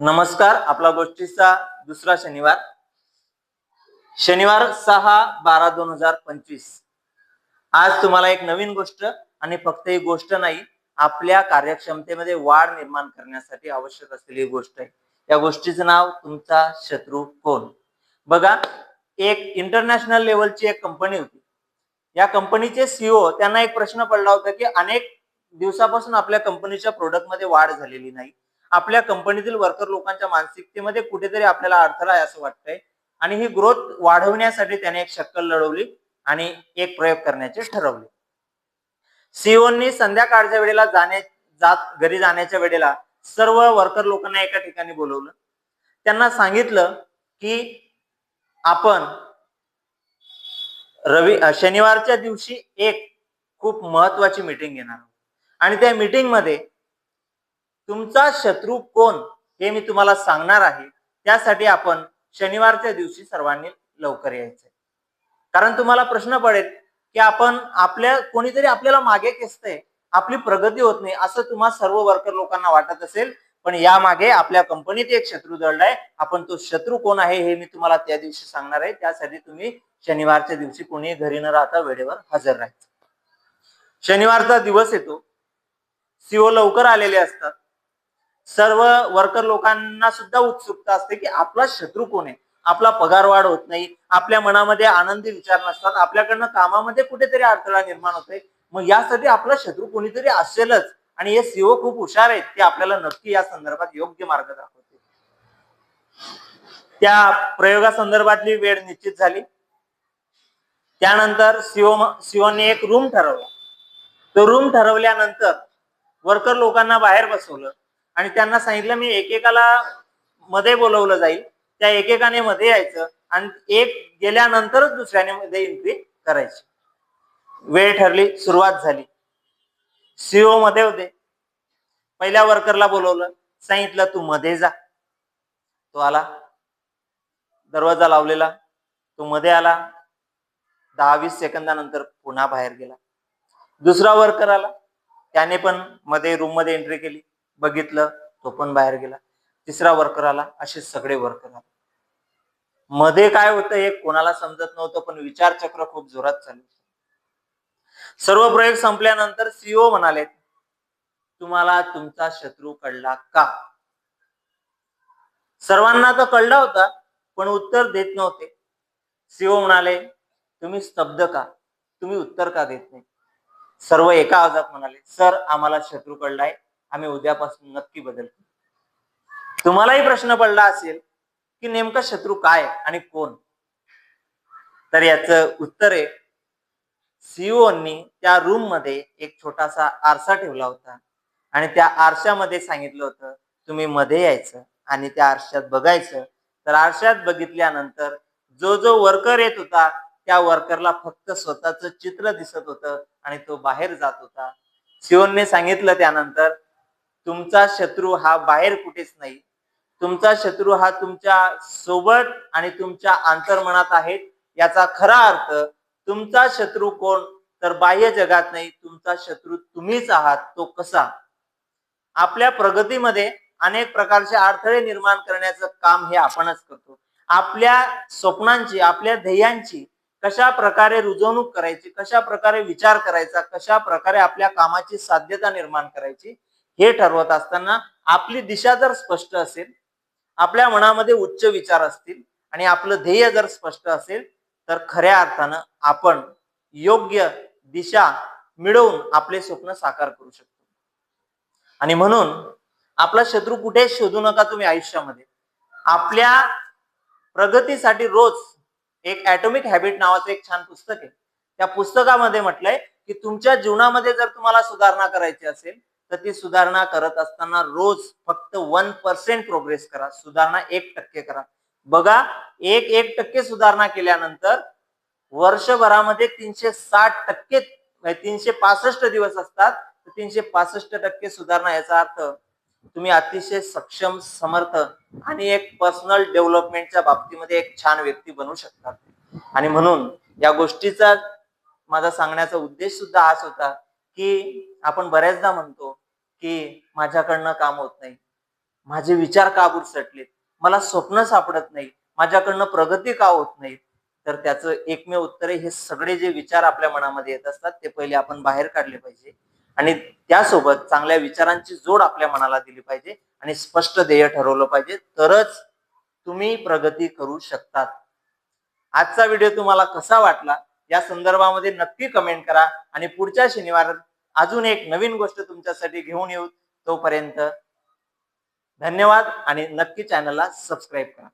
नमस्कार आपला गोष्टीचा दुसरा शनिवार. शनिवार सहा बारा दोन हजार पंचवीस. आज तुम्हाला एक नवीन गोष्ट आणि फक्त ही गोष्ट नाही आपल्या कार्यक्षमतेमध्ये वाढ निर्माण करण्यासाठी आवश्यक असलेली गोष्ट आहे. या गोष्टीचं नाव तुमचा शत्रू कोण? बघा एक इंटरनॅशनल लेवलची एक कंपनी होती. या कंपनीचे सीओ त्यांना एक प्रश्न पडला होता की अनेक दिवसापासून आपल्या कंपनीच्या प्रोडक्टमध्ये वाढ झालेली नाही. आपल्या कंपनीतील वर्कर लोकांच्या मानसिकतेमध्ये कुठेतरी आपल्याला अडथळा आहे असं वाटतंय. आणि ही ग्रोथ वाढवण्यासाठी त्याने एक शक्कल लढवली आणि एक प्रयोग करण्याचे ठरवले. सीओनी संध्याकाळच्या वेळेला जाण्या जात घरी जाण्याच्या वेळेला सर्व वर्कर लोकांना एका ठिकाणी बोलवलं. त्यांना सांगितलं की आपण रवी शनिवारच्या दिवशी एक खूप महत्वाची मीटिंग घेणार आहोत. आणि त्या मीटिंगमध्ये तुमचा शत्रू कोण हे मी तुम्हाला सांगणार आहे. त्यासाठी आपण शनिवारच्या दिवशी सर्वांनी लवकर यायचंय. कारण तुम्हाला प्रश्न पडेल की आपण आपल्या कोणीतरी आपल्याला मागे खेचतंय. आपली प्रगती होत नाही असं तुम्हा सर्व वर्कर लोकांना वाटत असेल. पण यामागे आपल्या कंपनीत एक शत्रू दळलाय आपण तो शत्रू कोण आहे हे मी तुम्हाला त्या दिवशी सांगणार आहे. त्यासाठी तुम्ही शनिवारच्या दिवशी कोणी घरी न राहता वेळेवर हजर राहायचं. शनिवारचा दिवस येतो. सीओ लवकर आलेले असतात. सर्व वर्कर लोकांना सुद्धा उत्सुकता असते की आपला शत्रू कोण आहे? आपला पगार वाढ होत नाही. आपल्या मनामध्ये आनंदी विचार नसतात. आपल्याकडनं कामामध्ये कुठेतरी अडथळा निर्माण होतोय. मग यासाठी आपला शत्रू कोणीतरी असेलच. आणि हे सीओ खूप हुशार आहेत ते आपल्याला नक्की या संदर्भात योग्य मार्ग दाखवते त्या प्रयोगासंदर्भातली वेळ निश्चित झाली. त्यानंतर सीओ सीओने एक रूम ठरवला. तो रूम ठरवल्यानंतर वर्कर लोकांना बाहेर बसवलं. आणि त्यांना सांगितलं मी एकेकाला मध्ये बोलवलं जाईल. त्या एकेकाने मध्ये यायचं आणि एक गेल्यानंतरच दुसऱ्याने मध्ये एंट्री करायची. वेळ ठरली सुरुवात झाली. सीओ मध्ये होते. पहिल्या वर्करला बोलवलं सांगितलं तू मध्ये जा. तो आला. दरवाजा लावलेला. तो मध्ये आला. दहा वीस सेकंदानंतर पुन्हा बाहेर गेला. दुसरा वर्कर आला. त्याने पण मध्ये रूममध्ये एंट्री केली. बघितलं तो पण बाहेर गेला. तिसरा वर्कर आला असे सगळे वर्कर आले. मध्ये काय होतं हे कोणाला समजत नव्हतं पण विचारचक्र खूप जोरात चालू सर्व प्रयोग संपल्यानंतर सीओ म्हणाले तुम्हाला तुमचा शत्रू कळला का? सर्वांना तर कळला होता पण उत्तर देत नव्हते. सीओ म्हणाले तुम्ही स्तब्ध का? तुम्ही उत्तर का देत नाही? सर्व एका आवाजात म्हणाले सर आम्हाला शत्रू कळलाय. आम्ही उद्यापासून नक्की बदल करू." तुम्हालाही प्रश्न पडला असेल की नेमका शत्रू काय आणि कोण? तर याचं उत्तर आहे सीओनी त्या रूममध्ये एक छोटासा आरसा ठेवला होता. आणि त्या आरशामध्ये सांगितलं होतं तुम्ही मध्ये यायचं आणि त्या आरशात बघायचं. तर आरशात बघितल्यानंतर जो जो वर्कर येत होता त्या वर्करला फक्त स्वतःच चित्र दिसत होतं आणि तो बाहेर जात होता. सिओनने सांगितलं त्यानंतर तुमचा शत्रू हा बाहेर कुठेच नाही. तुमचा शत्रू हा तुमच्यासोबत आणि तुमच्या अंतर्मनात आहे. याचा खरा अर्थ तुमचा शत्रू कोण? तर बाह्य जगात नाही तुमचा शत्रू तुम्हीच आहात तो कसा? आपल्या प्रगतीमध्ये अनेक प्रकारचे अडथळे निर्माण करण्याचं काम हे आपणच करतो. आपल्या स्वप्नांची आपल्या ध्येयांची कशा प्रकारे रुजवणूक करायची कशा प्रकारे विचार करायचा कशा प्रकारे आपल्या कामाची साध्यता निर्माण करायची हे ठरवत असताना आपली दिशा जर स्पष्ट असेल आपल्या मनामध्ये उच्च विचार असतील आणि आपलं ध्येय जर स्पष्ट असेल तर खऱ्या अर्थानं आपण योग्य दिशा मिळवून आपले स्वप्न साकार करू शकतो. आणि म्हणून आपला शत्रू कुठे शोधू नका तुम्ही आयुष्यामध्ये. आपल्या प्रगतीसाठी रोज एक ऍटॉमिक हॅबिट नावाचं एक छान पुस्तक आहे. त्या पुस्तकामध्ये म्हटलंय की तुमच्या जीवनामध्ये जर तुम्हाला सुधारणा करायची असेल तर ती सुधारणा करत असताना रोज फक्त वन पर्सेंट प्रोग्रेस करा सुधारणा एक टक्के करा. बघा एक एक टक्के सुधारणा केल्यानंतर वर्षभरामध्ये तीनशे साठ टक्के म्हणजे तीनशे पासष्ट दिवस असतात तर तीनशे पासष्ट टक्के सुधारणा याचा अर्थ तुम्ही अतिशय सक्षम समर्थ आणि एक पर्सनल डेव्हलपमेंटच्या बाबतीमध्ये एक छान व्यक्ती बनू शकतात. आणि म्हणून या गोष्टीचा माझा सांगण्याचा उद्देश सुद्धा हाच होता की आपण बऱ्याचदा म्हणतो की माझ्याकडनं काम होत नाही. माझे विचार का बुरसटलेत मला स्वप्न सापडत नाही. माझ्याकडनं प्रगती का होत नाही? तर त्याचं एकमेव उत्तर आहे हे सगळे जे विचार आपल्या मनामध्ये येत असतात ते पहिले आपण बाहेर काढले पाहिजे. आणि त्यासोबत चांगल्या विचारांची जोड आपल्या मनाला दिली पाहिजे आणि स्पष्ट ध्येय ठरवलं पाहिजे. तरच तुम्ही प्रगती करू शकतात. आजचा व्हिडिओ तुम्हाला कसा वाटला? या संदर्भामध्ये नक्की कमेंट करा. आणि पुढच्या शनिवार अजून एक नवीन गोष्ट तुमच्यासाठी घेऊन येऊ तोपर्यंत धन्यवाद आणि नक्की चॅनलला सबस्क्राईब करा.